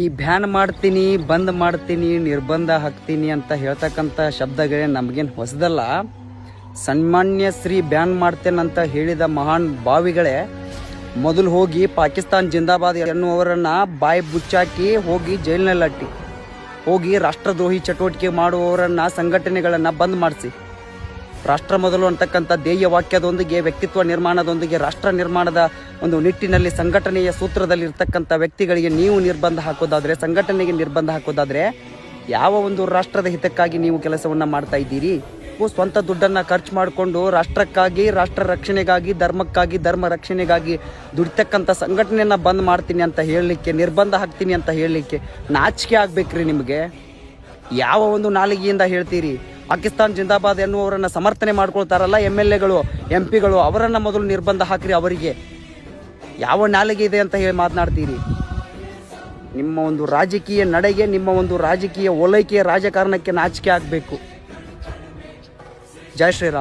ಈ ಬ್ಯಾನ್ ಮಾಡ್ತೀನಿ, ಬಂದ್ ಮಾಡ್ತೀನಿ, ನಿರ್ಬಂಧ ಹಾಕ್ತೀನಿ ಅಂತ ಹೇಳ್ತಕ್ಕಂಥ ಶಬ್ದಗಳೇ ನಮಗೇನು ಹೊಸದಲ್ಲ. ಸನ್ಮಾನ್ಯ ಶ್ರೀ ಬ್ಯಾನ್ ಮಾಡ್ತೇನಂತ ಹೇಳಿದ ಮಹಾನ್ ಭಾವಿಗಳೇ ಮೊದಲು ಹೋಗಿ ಪಾಕಿಸ್ತಾನ್ ಜಿಂದಾಬಾದ್ ಎನ್ನುವರನ್ನ ಬಾಯಿ ಬುಚ್ಚಾಕಿ ಹೋಗಿ ಜೈಲಿನಲ್ಲಿ ಅಟ್ಟಿ ಹೋಗಿ ರಾಷ್ಟ್ರದ್ರೋಹಿ ಚಟುವಟಿಕೆ ಮಾಡುವವರನ್ನ ಸಂಘಟನೆಗಳನ್ನು ಬಂದ್ ಮಾಡಿಸಿ. ರಾಷ್ಟ್ರ ಮೊದಲು ಅಂತಕ್ಕಂಥ ಧ್ಯೇಯ ವಾಕ್ಯದೊಂದಿಗೆ ವ್ಯಕ್ತಿತ್ವ ನಿರ್ಮಾಣದೊಂದಿಗೆ, ರಾಷ್ಟ್ರ ನಿರ್ಮಾಣದ ಒಂದು ನಿಟ್ಟಿನಲ್ಲಿ ಸಂಘಟನೆಯ ಸೂತ್ರದಲ್ಲಿ ಇರ್ತಕ್ಕಂಥ ವ್ಯಕ್ತಿಗಳಿಗೆ ನೀವು ನಿರ್ಬಂಧ ಹಾಕೋದಾದರೆ, ಸಂಘಟನೆಗೆ ನಿರ್ಬಂಧ ಹಾಕೋದಾದರೆ, ಯಾವ ಒಂದು ರಾಷ್ಟ್ರದ ಹಿತಕ್ಕಾಗಿ ನೀವು ಕೆಲಸವನ್ನು ಮಾಡ್ತಾ ಇದ್ದೀರಿ? ಸ್ವಂತ ದುಡ್ಡನ್ನು ಖರ್ಚು ಮಾಡಿಕೊಂಡು ರಾಷ್ಟ್ರಕ್ಕಾಗಿ, ರಾಷ್ಟ್ರ ರಕ್ಷಣೆಗಾಗಿ, ಧರ್ಮಕ್ಕಾಗಿ, ಧರ್ಮ ರಕ್ಷಣೆಗಾಗಿ ದುಡಿತಕ್ಕಂಥ ಸಂಘಟನೆಯನ್ನು ಬಂದ್ ಮಾಡ್ತೀನಿ ಅಂತ ಹೇಳಲಿಕ್ಕೆ, ನಿರ್ಬಂಧ ಹಾಕ್ತೀನಿ ಅಂತ ಹೇಳಲಿಕ್ಕೆ ನಾಚಿಕೆ ಆಗಬೇಕ್ರಿ ನಿಮಗೆ? ಯಾವ ಒಂದು ನಾಲಿಗೆಯಿಂದ ಹೇಳ್ತೀರಿ? ಪಾಕಿಸ್ತಾನ್ ಜಿಂದಾಬಾದ್ ಎನ್ನುವರನ್ನ ಸಮರ್ಥನೆ ಮಾಡ್ಕೊಳ್ತಾರಲ್ಲ ಎಂ ಎಲ್ ಎಗಳು ಎಂ ಪಿಗಳು ಅವರನ್ನ ಮೊದಲು ನಿರ್ಬಂಧ ಹಾಕ್ರಿ ಅವರಿಗೆ. ಯಾವ ನಾಲಿಗೆ ಇದೆ ಅಂತ ಹೇಳಿ ಮಾತನಾಡ್ತೀರಿ? ನಿಮ್ಮ ಒಂದು ರಾಜಕೀಯ ನಡೆಗೆ, ನಿಮ್ಮ ಒಂದು ರಾಜಕೀಯ ಓಲೈಕೆಯ ರಾಜಕಾರಣಕ್ಕೆ ನಾಚಿಕೆ ಆಗಬೇಕು. ಜೈ ಶ್ರೀರಾಮ್.